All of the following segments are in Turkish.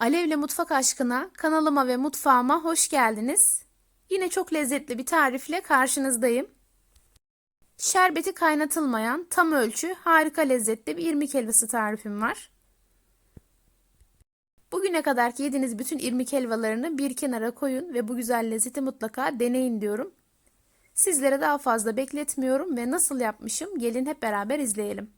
Alevle Mutfak Aşkına kanalıma ve mutfağıma hoş geldiniz. Yine çok lezzetli bir tarifle karşınızdayım. Şerbeti kaynatılmayan tam ölçü harika lezzetli bir irmik helvası tarifim var. Bugüne kadar yediğiniz bütün irmik helvalarını bir kenara koyun ve bu güzel lezzeti mutlaka deneyin diyorum. Sizlere daha fazla bekletmiyorum ve nasıl yapmışım gelin hep beraber izleyelim.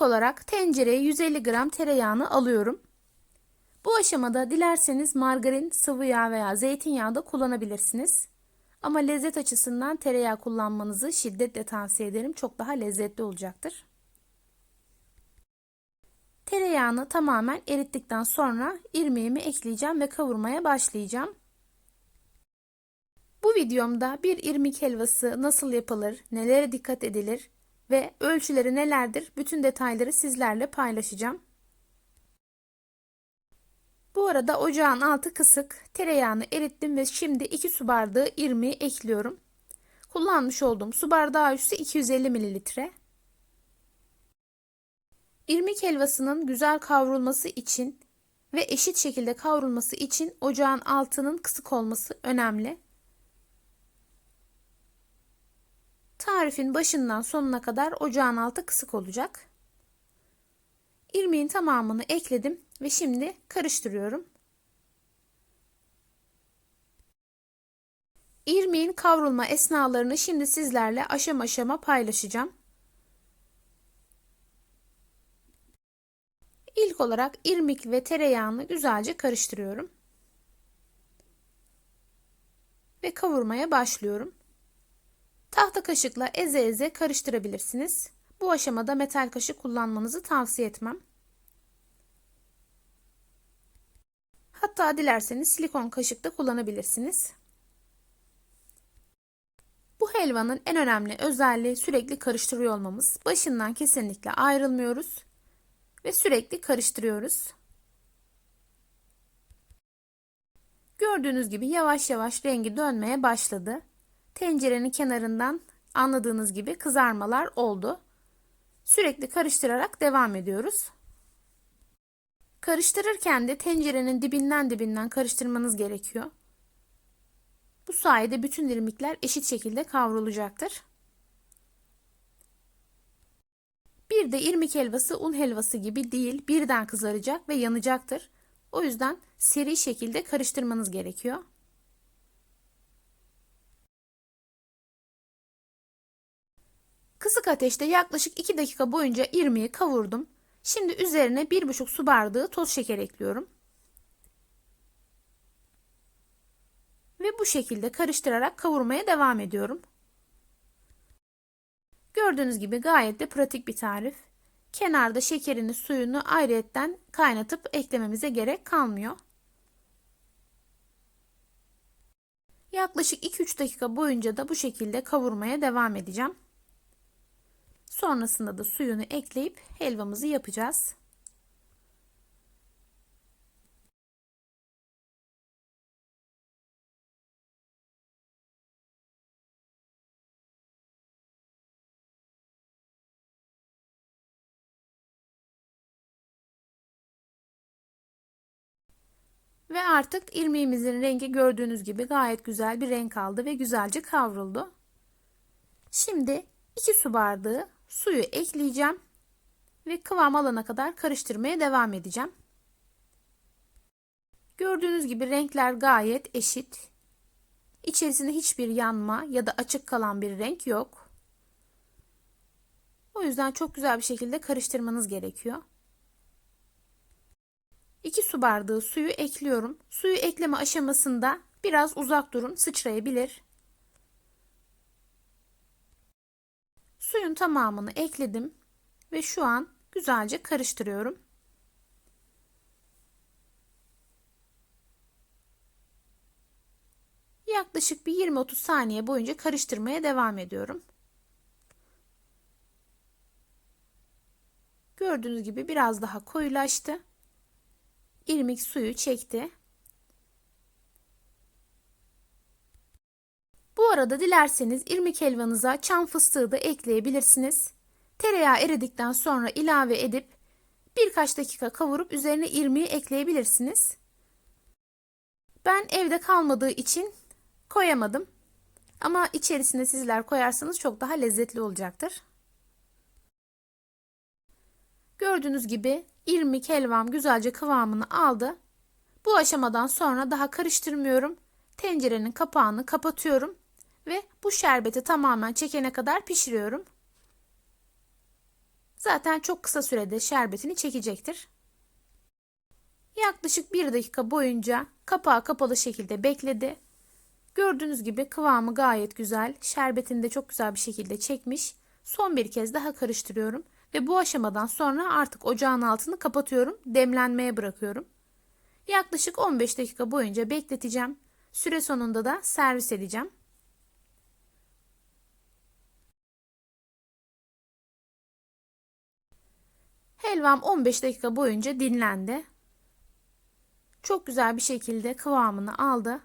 Olarak tencereye 150 gram tereyağını alıyorum. Bu aşamada dilerseniz margarin, sıvı yağ veya zeytinyağı da kullanabilirsiniz. Ama lezzet açısından tereyağı kullanmanızı şiddetle tavsiye ederim. Çok daha lezzetli olacaktır. Tereyağını tamamen erittikten sonra irmiğimi ekleyeceğim ve kavurmaya başlayacağım. Bu videomda bir irmik helvası nasıl yapılır, nelere dikkat edilir ve ölçüleri nelerdir bütün detayları sizlerle paylaşacağım. Bu arada ocağın altı kısık. Tereyağını erittim ve şimdi 2 su bardağı irmiği ekliyorum. Kullanmış olduğum su bardağı üstü 250 mililitre. İrmik helvasının güzel kavrulması için ve eşit şekilde kavrulması için ocağın altının kısık olması önemli. Tarifin başından sonuna kadar ocağın altı kısık olacak. İrmiğin tamamını ekledim ve şimdi karıştırıyorum. İrmiğin kavrulma esnalarını şimdi sizlerle aşama aşama paylaşacağım. İlk olarak irmik ve tereyağını güzelce karıştırıyorum. Ve kavurmaya başlıyorum. Tahta kaşıkla eze eze karıştırabilirsiniz. Bu aşamada metal kaşık kullanmanızı tavsiye etmem. Hatta dilerseniz silikon kaşık da kullanabilirsiniz. Bu helvanın en önemli özelliği sürekli karıştırıyor olmamız. Başından kesinlikle ayrılmıyoruz ve sürekli karıştırıyoruz. Gördüğünüz gibi yavaş yavaş rengi dönmeye başladı. Tencerenin kenarından anladığınız gibi kızarmalar oldu. Sürekli karıştırarak devam ediyoruz. Karıştırırken de tencerenin dibinden dibinden karıştırmanız gerekiyor. Bu sayede bütün irmikler eşit şekilde kavrulacaktır. Bir de irmik helvası un helvası gibi değil, birden kızaracak ve yanacaktır. O yüzden seri şekilde karıştırmanız gerekiyor. Kısık ateşte yaklaşık 2 dakika boyunca irmiği kavurdum. Şimdi üzerine 1,5 su bardağı toz şeker ekliyorum. Ve bu şekilde karıştırarak kavurmaya devam ediyorum. Gördüğünüz gibi gayet de pratik bir tarif. Kenarda şekerini, suyunu ayrıyetten kaynatıp eklememize gerek kalmıyor. Yaklaşık 2-3 dakika boyunca da bu şekilde kavurmaya devam edeceğim. Sonrasında da suyunu ekleyip helvamızı yapacağız. Ve artık irmiğimizin rengi gördüğünüz gibi gayet güzel bir renk aldı ve güzelce kavruldu. Şimdi 2 su bardağı suyu ekleyeceğim ve kıvam alana kadar karıştırmaya devam edeceğim. Gördüğünüz gibi renkler gayet eşit. İçerisinde hiçbir yanma ya da açık kalan bir renk yok. O yüzden çok güzel bir şekilde karıştırmanız gerekiyor. 2 su bardağı suyu ekliyorum. Suyu ekleme aşamasında biraz uzak durun, sıçrayabilir. Suyun tamamını ekledim ve şu an güzelce karıştırıyorum. Yaklaşık bir 20-30 saniye boyunca karıştırmaya devam ediyorum. Gördüğünüz gibi biraz daha koyulaştı. İrmik suyu çekti. Bu arada dilerseniz irmik helvanıza çam fıstığı da ekleyebilirsiniz. Tereyağı eridikten sonra ilave edip birkaç dakika kavurup üzerine irmiği ekleyebilirsiniz. Ben evde kalmadığı için koyamadım. Ama içerisine sizler koyarsanız çok daha lezzetli olacaktır. Gördüğünüz gibi irmik helvam güzelce kıvamını aldı. Bu aşamadan sonra daha karıştırmıyorum. Tencerenin kapağını kapatıyorum ve bu şerbeti tamamen çekene kadar pişiriyorum. Zaten çok kısa sürede şerbetini çekecektir. Yaklaşık bir dakika boyunca kapağı kapalı şekilde bekledi. Gördüğünüz gibi kıvamı gayet güzel. Şerbetini de çok güzel bir şekilde çekmiş. Son bir kez daha karıştırıyorum. Ve bu aşamadan sonra artık ocağın altını kapatıyorum. Demlenmeye bırakıyorum. Yaklaşık 15 dakika boyunca bekleteceğim. Süre sonunda da servis edeceğim. Helvam 15 dakika boyunca dinlendi. Çok güzel bir şekilde kıvamını aldı.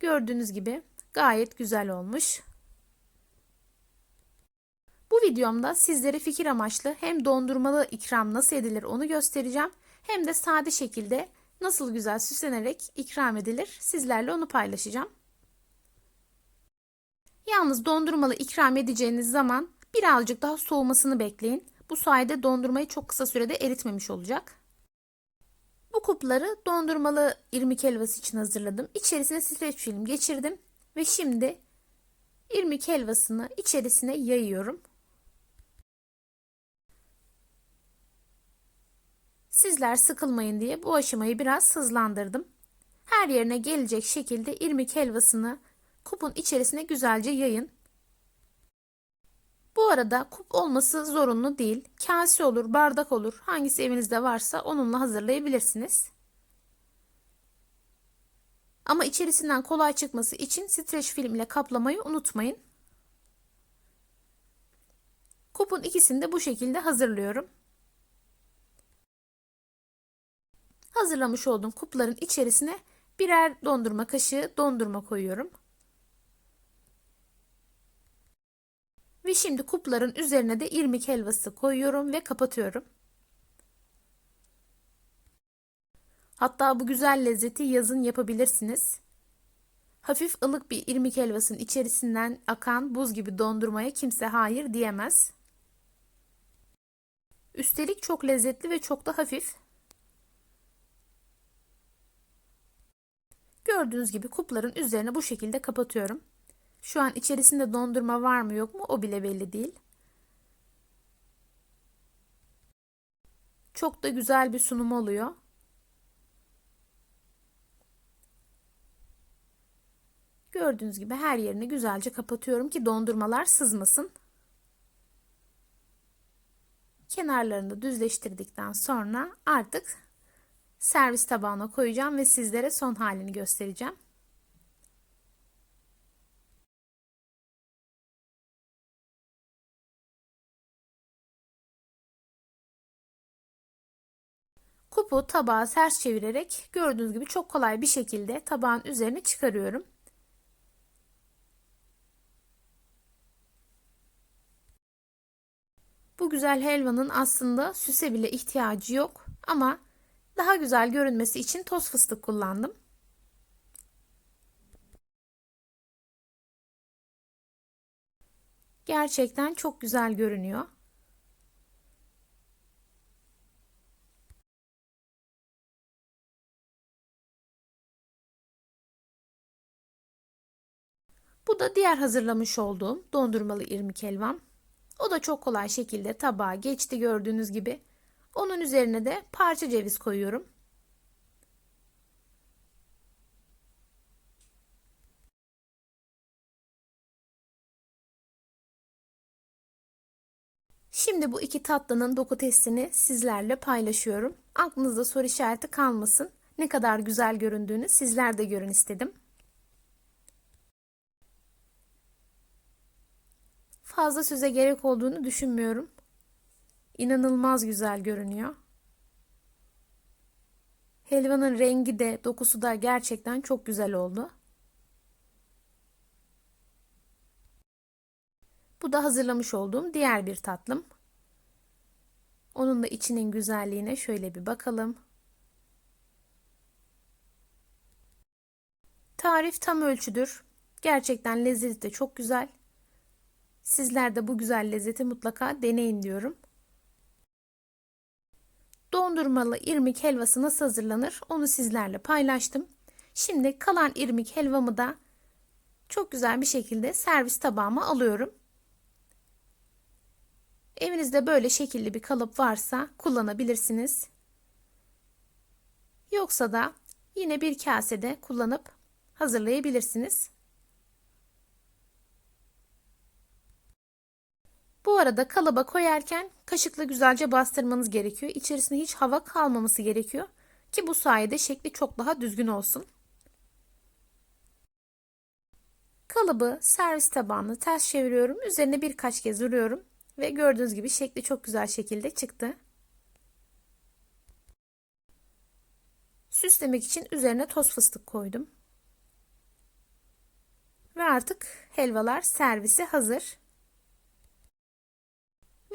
Gördüğünüz gibi gayet güzel olmuş. Bu videomda sizlere fikir amaçlı hem dondurmalı ikram nasıl edilir onu göstereceğim hem de sade şekilde nasıl güzel süslenerek ikram edilir sizlerle onu paylaşacağım. Yalnız dondurmalı ikram edeceğiniz zaman birazcık daha soğumasını bekleyin. Bu sayede dondurmayı çok kısa sürede eritmemiş olacak. Bu kupları dondurmalı irmik helvası için hazırladım. İçerisine streç film geçirdim ve şimdi irmik helvasını içerisine yayıyorum. Sizler sıkılmayın diye bu aşamayı biraz hızlandırdım. Her yerine gelecek şekilde irmik helvasını kupun içerisine güzelce yayın. Bu arada kup olması zorunlu değil. Kase olur, bardak olur. Hangisi evinizde varsa onunla hazırlayabilirsiniz. Ama içerisinden kolay çıkması için streç film ile kaplamayı unutmayın. Kupun ikisini de bu şekilde hazırlıyorum. Hazırlamış olduğum kupların içerisine birer dondurma kaşığı dondurma koyuyorum. Ve şimdi kupların üzerine de irmik helvası koyuyorum ve kapatıyorum. Hatta bu güzel lezzeti yazın yapabilirsiniz. Hafif ılık bir irmik helvasının içerisinden akan buz gibi dondurmaya kimse hayır diyemez. Üstelik çok lezzetli ve çok da hafif. Gördüğünüz gibi kupların üzerine bu şekilde kapatıyorum. Şu an içerisinde dondurma var mı yok mu o bile belli değil. Çok da güzel bir sunum oluyor. Gördüğünüz gibi her yerini güzelce kapatıyorum ki dondurmalar sızmasın. Kenarlarını da düzleştirdikten sonra artık servis tabağına koyacağım ve sizlere son halini göstereceğim. Kupu tabağa ters çevirerek gördüğünüz gibi çok kolay bir şekilde tabağın üzerine çıkarıyorum. Bu güzel helvanın aslında süse bile ihtiyacı yok ama daha güzel görünmesi için toz fıstık kullandım. Gerçekten çok güzel görünüyor. Da diğer hazırlamış olduğum dondurmalı irmik helvam. O da çok kolay şekilde tabağa geçti gördüğünüz gibi. Onun üzerine de parça ceviz koyuyorum. Şimdi bu iki tatlının doku testini sizlerle paylaşıyorum. Aklınızda soru işareti kalmasın. Ne kadar güzel göründüğünü sizler de görün istedim. Fazla söze gerek olduğunu düşünmüyorum. İnanılmaz güzel görünüyor. Helvanın rengi de dokusu da gerçekten çok güzel oldu. Bu da hazırlamış olduğum diğer bir tatlım. Onun da içinin güzelliğine şöyle bir bakalım. Tarif tam ölçüdür. Gerçekten lezzeti de çok güzel. Sizler de bu güzel lezzeti mutlaka deneyin diyorum. Dondurmalı irmik helvası nasıl hazırlanır onu sizlerle paylaştım. Şimdi kalan irmik helvamı da çok güzel bir şekilde servis tabağıma alıyorum. Evinizde böyle şekilli bir kalıp varsa kullanabilirsiniz. Yoksa da yine bir kasede kullanıp hazırlayabilirsiniz. Bu arada kalıba koyarken kaşıkla güzelce bastırmanız gerekiyor. İçerisinde hiç hava kalmaması gerekiyor ki bu sayede şekli çok daha düzgün olsun. Kalıbı servis tabağını ters çeviriyorum. Üzerine birkaç kez vuruyorum ve gördüğünüz gibi şekli çok güzel şekilde çıktı. Süslemek için üzerine toz fıstık koydum. Ve artık helvalar servise hazır.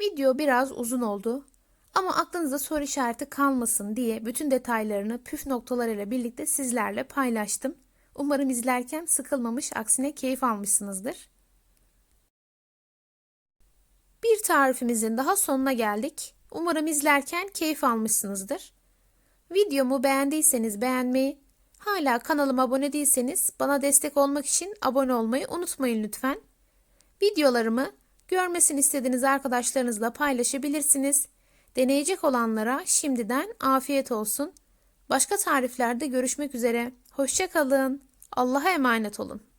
Video biraz uzun oldu ama aklınızda soru işareti kalmasın diye bütün detaylarını püf noktalarıyla birlikte sizlerle paylaştım. Umarım izlerken sıkılmamış, aksine keyif almışsınızdır. Bir tarifimizin daha sonuna geldik. Umarım izlerken keyif almışsınızdır. Videomu beğendiyseniz beğenmeyi, hala kanalıma abone değilseniz bana destek olmak için abone olmayı unutmayın lütfen. Videolarımı görmesini istediğiniz arkadaşlarınızla paylaşabilirsiniz. Deneyecek olanlara şimdiden afiyet olsun. Başka tariflerde görüşmek üzere. Hoşçakalın. Allah'a emanet olun.